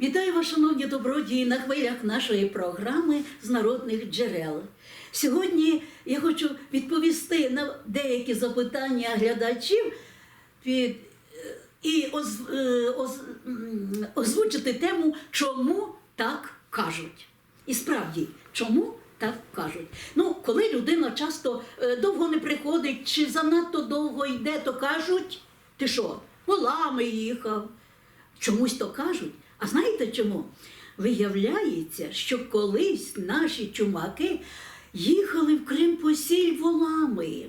Вітаю вас, шановні добродії, на хвилях нашої програми з народних джерел. Сьогодні я хочу відповісти на деякі запитання глядачів від, е, і оз, е, оз, озвучити тему, чому так кажуть. І справді, чому так кажуть? Ну, коли людина часто е, довго не приходить чи занадто довго йде, то кажуть, ти що, волами їхав. Чомусь то кажуть. А знаєте чому? Виявляється, що колись наші чумаки їхали в Крим по сіль волами.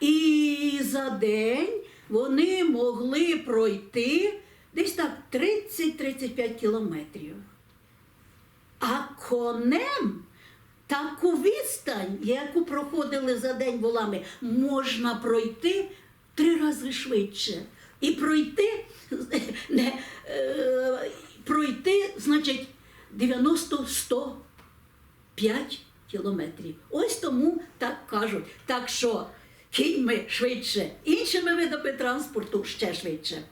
І за день вони могли пройти десь так 30-35 кілометрів. А конем таку відстань, яку проходили за день волами, можна пройти три рази швидше. І пройти, не, е, пройти, значить, 90-105 кілометрів. Ось тому так кажуть. Так що кіньми швидше, іншими видами транспорту ще швидше.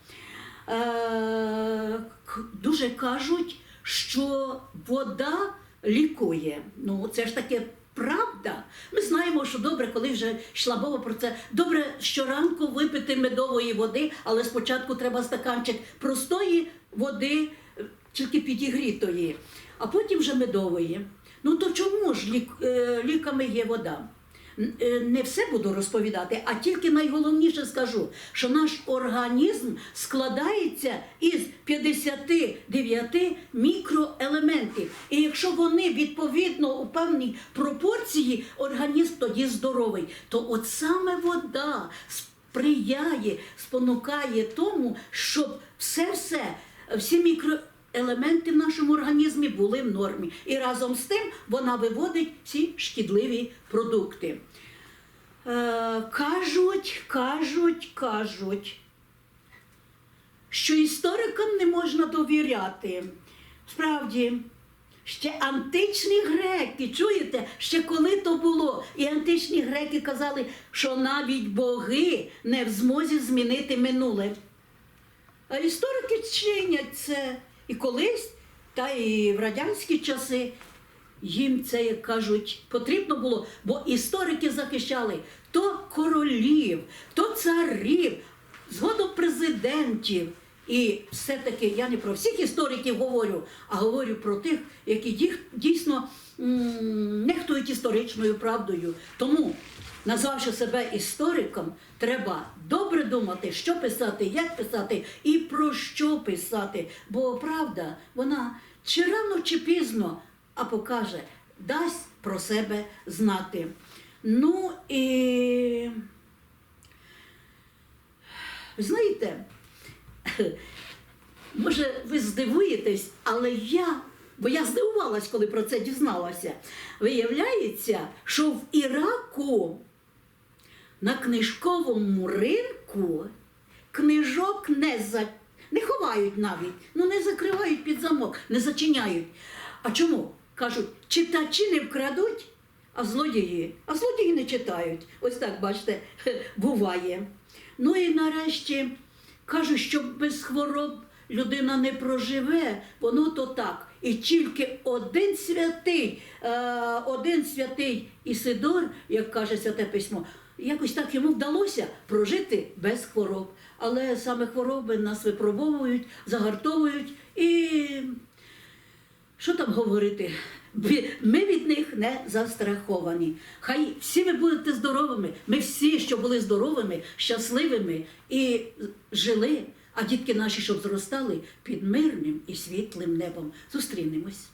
Е, дуже кажуть, що вода лікує. Ну, це ж таке правда. Ми знаємо, що добре, коли вже йшла мова про це. Добре щоранку випити медової води, але спочатку треба стаканчик простої води, е, тільки підігрітої, а потім вже медової. Ну то чому ж лік, е, ліками є вода? Е, Не все буду розповідати, а тільки найголовніше скажу, що наш організм складається із 59 мікроелементів. І якщо вони відповідно у певній пропорції, організм тоді здоровий, то от саме вода сприяє, спонукає тому, щоб все-все, всі мікроелементи в нашому організмі були в нормі. І разом з тим вона виводить всі шкідливі продукти. Е, кажуть, кажуть, кажуть, що історикам не можна довіряти. Справді, ще античні греки, чуєте, ще коли то було? І античні греки казали, що навіть боги не в змозі змінити минуле. А історики чинять це і колись, та і в радянські часи. Їм це, як кажуть, потрібно було, бо історики захищали то королів, то царів, згодом президентів. І все-таки я не про всіх істориків говорю, а говорю про тих, які дійсно нехтують історичною правдою. Тому, назвавши себе істориком, треба добре думати, що писати, як писати і про що писати. Бо правда, вона чи рано, чи пізно, а покаже, дасть про себе знати. Ну і знаєте, може, ви здивуєтесь, але я, бо я здивувалась, коли про це дізналася. Виявляється, що в Іраку на книжковому ринку книжок не за... не ховають навіть, ну не закривають під замок, не зачиняють. А чому? Кажуть, читачі не вкрадуть, а злодії, а злодії не читають. Ось так, бачите, буває. Ну і нарешті кажуть, що без хвороб людина не проживе, воно то так. І тільки один святий, е, один святий Ісидор, як каже святе письмо, якось так йому вдалося прожити без хвороб. Але саме хвороби нас випробовують, загартовують і що там говорити? Ми від них не застраховані. Хай всі ви будете здоровими. Ми всі, що були здоровими, щасливими і жили, а дітки наші, щоб зростали під мирним і світлим небом. Зустрінемось.